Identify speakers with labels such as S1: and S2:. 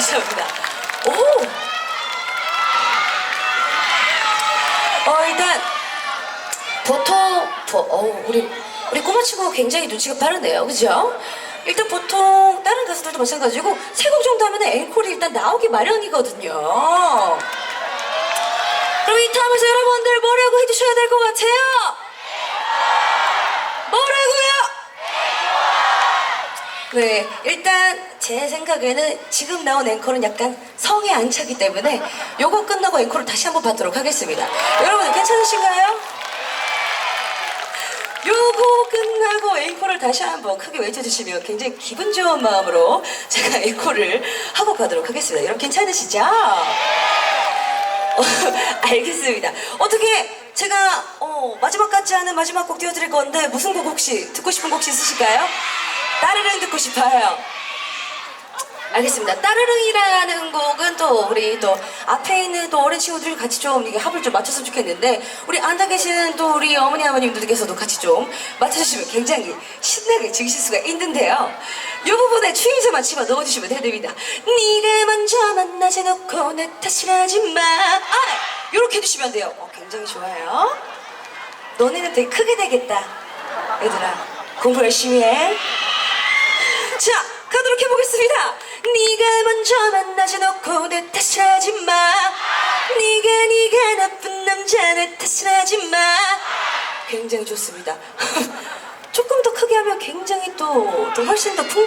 S1: 감사합니다. 오! 어, 일단, 보통, 보, 어, 우리, 우리 꼬마 친구가 굉장히 눈치가 빠르네요. 그죠? 일단 보통 다른 가수들도 마찬가지고 세 곡 정도 하면 앵콜이 일단 나오기 마련이거든요. 그럼 이 타임에서 여러분들 뭐라고 해주셔야 될 것 같아요? 뭐라고요? 네, 일단 제 생각에는 지금 나온 앵콜은 약간 성에 안 차기 때문에 요거 끝나고 앵콜을 다시 한번 받도록 하겠습니다. 여러분 괜찮으신가요? 요거 끝나고 앵콜을 다시 한번 크게 외쳐주시면 굉장히 기분 좋은 마음으로 제가 앵콜을 하고 가도록 하겠습니다. 여러분 괜찮으시죠? 어, 알겠습니다. 어떻게 제가 어, 마지막 같지 않은 마지막 곡 띄워드릴 건데 무슨 곡 혹시 듣고 싶은 곡 혹시 있으실까요? 따르릉 듣고 싶어요. 알겠습니다. 따르릉이라는 곡은 또 우리 또 앞에 있는 또 어린 친구들이 같이 좀 이게 합을 좀 맞췄으면 좋겠는데 우리 앉아 계시는 또 우리 어머니 아버님들께서도 같이 좀 맞춰주시면 굉장히 신나게 즐기실 수가 있는데요. 이 부분에 추임새만 집어 넣어주시면 됩니다. 네가 먼저 만나지 놓고 내 탓을 하지 마. 아, 이렇게 해주시면 돼요. 어, 굉장히 좋아요. 너네는 되게 크게 되겠다. 얘들아, 공부 열심히 해. 자, 가도록 해보겠습니다. 네가 먼저 만나지 놓고 내 탓을 하지 마. 네가 네가 나쁜 남자 내 탓을 하지 마. 굉장히 좋습니다. 조금 더 크게 하면 굉장히 또, 또 훨씬 더 풍.